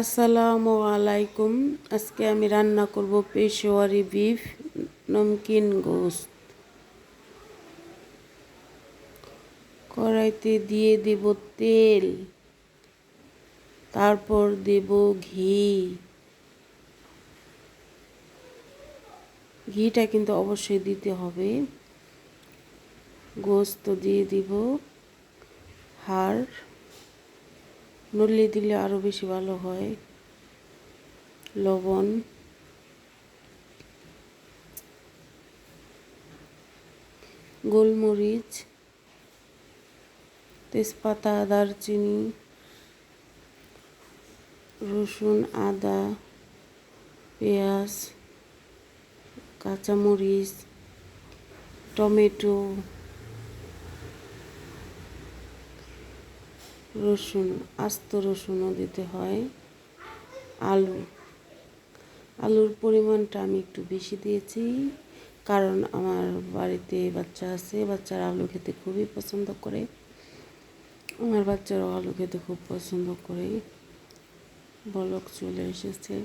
আসসালামু আলাইকুম। আজকে আমি রান্না করব পেশোয়ারি বিফ নমকিন গোস্ত। কড়াইতে দিয়ে দেব তেল। তারপর দেব ঘি। ঘিটা কিন্তু অবশ্যই দিতে হবে। গোস্ত দিয়ে দিব। হাড়। নড়লে দিলে আরও বেশি ভালো হয়। লবণ। গোলমরিচ। তেজপাতা, দারচিনি। রসুন, আদা, পেঁয়াজ, কাঁচামরিচ, টমেটো। রসুন, আস্ত রসুনও দিতে হয়। আলু, আলুর পরিমাণটা আমি একটু বেশি দিয়েছি, কারণ আমার বাড়িতে বাচ্চা আছে, বাচ্চারা আলু খেতে খুবই পছন্দ করে। আমার বাচ্চারাও আলু খেতে খুব পছন্দ করে। বলক চলে এসেছে।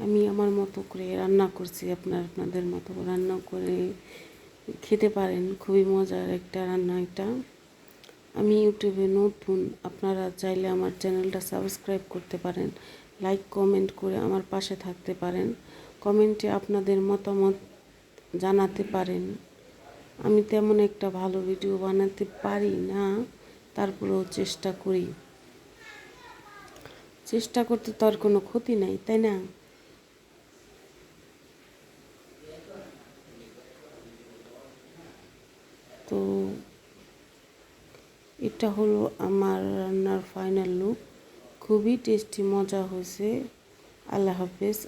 আমি আমার মতো করে রান্না করছি, আপনার, আপনাদের মতো রান্না করে খেতে পারেন। খুবই মজার একটা রান্না এটা। আমি ইউটিউবে নতুন, আপনারা চাইলে আমার চ্যানেলটা সাবস্ক্রাইব করতে পারেন, লাইক, কমেন্ট করে আমার পাশে থাকতে পারেন, কমেন্টে আপনাদের মতামত জানাতে পারেন। আমি তেমন একটা ভালো ভিডিও বানাতে পারি না, তারপরেও চেষ্টা করি। চেষ্টা করতে তো আর কোনো ক্ষতি নাই, তাই না? তো এটা হলো আমার রান্নার ফাইনাল লুক খুবই টেস্টি মজা হয়েছে। আল্লাহ হাফেজ।